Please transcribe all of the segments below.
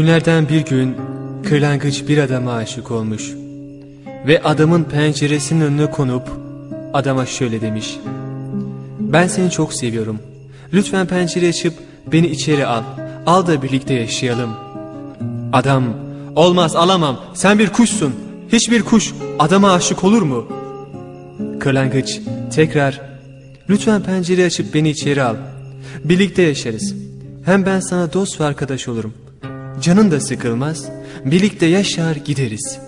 Günlerden bir gün kırlangıç bir adama aşık olmuş. Ve adamın penceresinin önüne konup adama şöyle demiş. Ben seni çok seviyorum. Lütfen pencere açıp beni içeri al. Al da birlikte yaşayalım. Adam olmaz alamam sen bir kuşsun. Hiçbir kuş adama aşık olur mu? Kırlangıç tekrar lütfen pencere açıp beni içeri al. Birlikte yaşarız. Hem ben sana dost ve arkadaş olurum. Canın da sıkılmaz. Birlikte yaşar gideriz.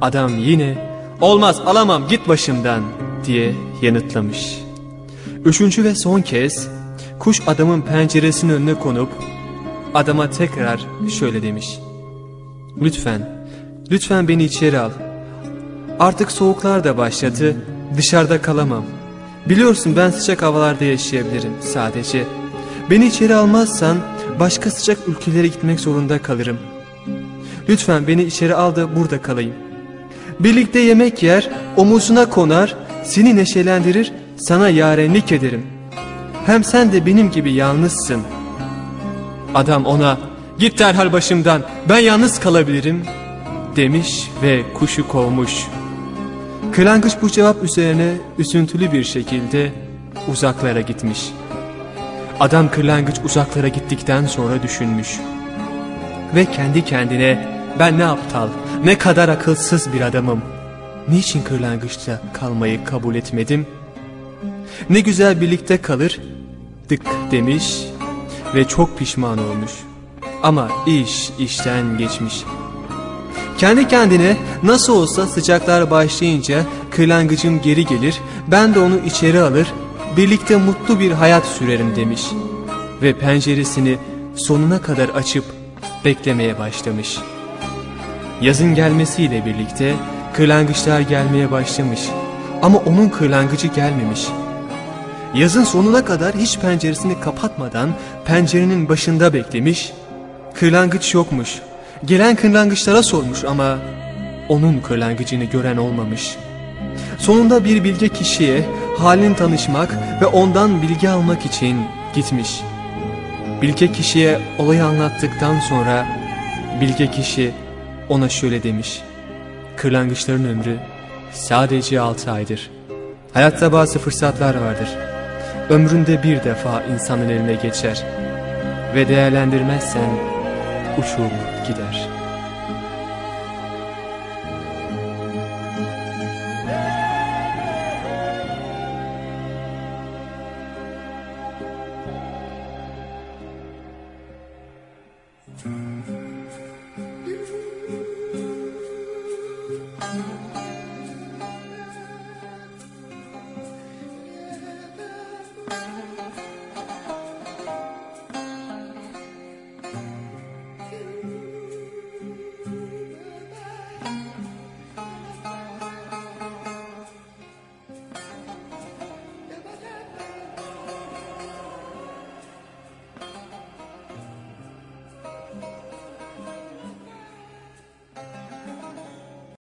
Adam yine olmaz alamam git başımdan diye yanıtlamış. Üçüncü ve son kez kuş adamın penceresinin önüne konup adama tekrar şöyle demiş. Lütfen, lütfen beni içeri al. Artık soğuklar da başladı, dışarıda kalamam. Biliyorsun ben sıcak havalarda yaşayabilirim sadece. Beni içeri almazsan başka sıcak ülkelere gitmek zorunda kalırım. Lütfen beni içeri al da burada kalayım. Birlikte yemek yer, omuzuna konar, seni neşelendirir, sana yarenlik ederim. Hem sen de benim gibi yalnızsın. Adam ona, git derhal başımdan, ben yalnız kalabilirim, demiş ve kuşu kovmuş. Kırlangıç bu cevap üzerine üzüntülü bir şekilde uzaklara gitmiş. Adam kırlangıç uzaklara gittikten sonra düşünmüş. Ve kendi kendine ben ne aptal, ne kadar akılsız bir adamım. Niçin kırlangıçta kalmayı kabul etmedim? Ne güzel birlikte kalır, dık demiş ve çok pişman olmuş. Ama iş işten geçmiş. Kendi kendine nasıl olsa sıcaklar başlayınca kırlangıcım geri gelir, ben de onu içeri alır, birlikte mutlu bir hayat sürerim demiş. Ve penceresini sonuna kadar açıp beklemeye başlamış. Yazın gelmesiyle birlikte kırlangıçlar gelmeye başlamış ama onun kırlangıcı gelmemiş. Yazın sonuna kadar hiç penceresini kapatmadan pencerenin başında beklemiş, kırlangıç yokmuş. Gelen kırlangıçlara sormuş ama onun kırlangıcını gören olmamış. Sonunda bir bilge kişiye halini tanışmak ve ondan bilgi almak için gitmiş. Bilge kişiye olayı anlattıktan sonra bilge kişi ona şöyle demiş. Kırlangıçların ömrü sadece 6 aydır. Hayatta bazı fırsatlar vardır. Ömründe bir defa insanın eline geçer. Ve değerlendirmezsen uçup gider.